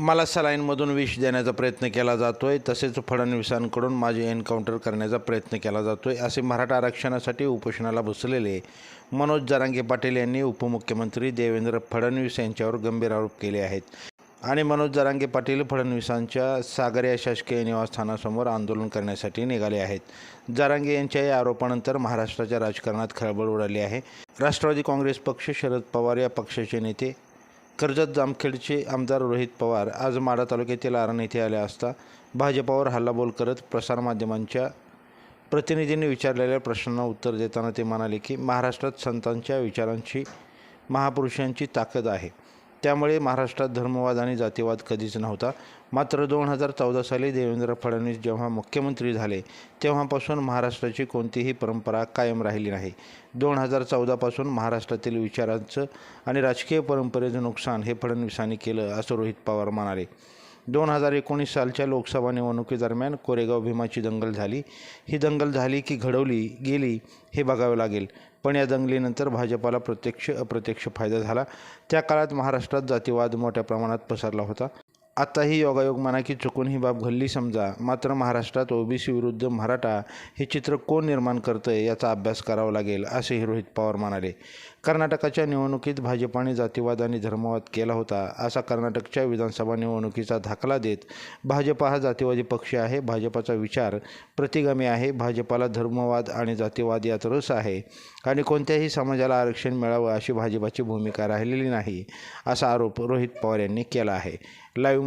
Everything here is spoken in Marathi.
मला सलाईनमधून विष देण्याचा प्रयत्न केला जातो आहे तसेच फडणवीसांकडून माझे एन्काउंटर करण्याचा प्रयत्न केला जातो आहे असे मराठा आरक्षणासाठी उपोषणाला बसलेले मनोज जरांगे पाटील यांनी उपमुख्यमंत्री देवेंद्र फडणवीस यांच्यावर गंभीर आरोप केले आहेत. आणि मनोज जरांगे पाटील फडणवीसांच्या सागर या शासकीय निवासस्थानासमोर आंदोलन करण्यासाठी निघाले आहेत. जरांगे यांच्या या आरोपानंतर महाराष्ट्राच्या राजकारणात खळबळ उडाली आहे. राष्ट्रवादी काँग्रेस पक्ष शरद पवार या पक्षाचे नेते कर्जत जामखेडचे आमदार रोहित पवार आज माढा तालुक्यातील आरण येथे आले असता भाजपावर हल्लाबोल करत प्रसारमाध्यमांच्या प्रतिनिधींनी विचारलेल्या प्रश्नांना उत्तर देताना ते म्हणाले की महाराष्ट्रात संतांच्या विचारांची महापुरुषांची ताकद आहे. त्यामुळे महाराष्ट्रात धर्मवाद आणि जातीवाद कधीच नव्हता. मात्र दोन हजार चौदा साली देवेंद्र फडणवीस जेव्हा मुख्यमंत्री झाले तेव्हापासून महाराष्ट्राची कोणतीही परंपरा कायम राहिली नाही. दोन हजार चौदापासून महाराष्ट्रातील विचारांचं आणि राजकीय परंपरेचं नुकसान हे फडणवीसांनी केलं असं रोहित पवार म्हणाले. दोन हजार एकोणीस सालच्या लोकसभा निवडणुकीदरम्यान कोरेगाव भीमाची दंगल झाली. ही दंगल झाली की घडवली गेली हे बघावं लागेल. पण या दंगलीनंतर भाजपाला प्रत्यक्ष अप्रत्यक्ष फायदा झाला. त्या काळात महाराष्ट्रात जातीवाद मोठ्या प्रमाणात पसरला होता. आत्ताही योगायोग म्हणा की चुकून ही बाब घडली समजा मात्र महाराष्ट्रात ओबीसी विरुद्ध मराठा हे चित्र कोण निर्माण करतं आहे याचा अभ्यास करावा लागेल असेही रोहित पवार म्हणाले. कर्नाटकाच्या निवडणुकीत भाजपाने जातीवाद आणि धर्मवाद केला होता असा कर्नाटकच्या विधानसभा निवडणुकीचा दाखला देत भाजपा हा जातीवादी पक्ष आहे भाजपाचा विचार प्रतिगामी आहे भाजपाला धर्मवाद आणि जातीवाद यात रस आहे आणि कोणत्याही समाजाला आरक्षण मिळावं अशी भाजपाची भूमिका राहिलेली नाही असा आरोप रोहित पवार यांनी केला आहे. लाईव्ह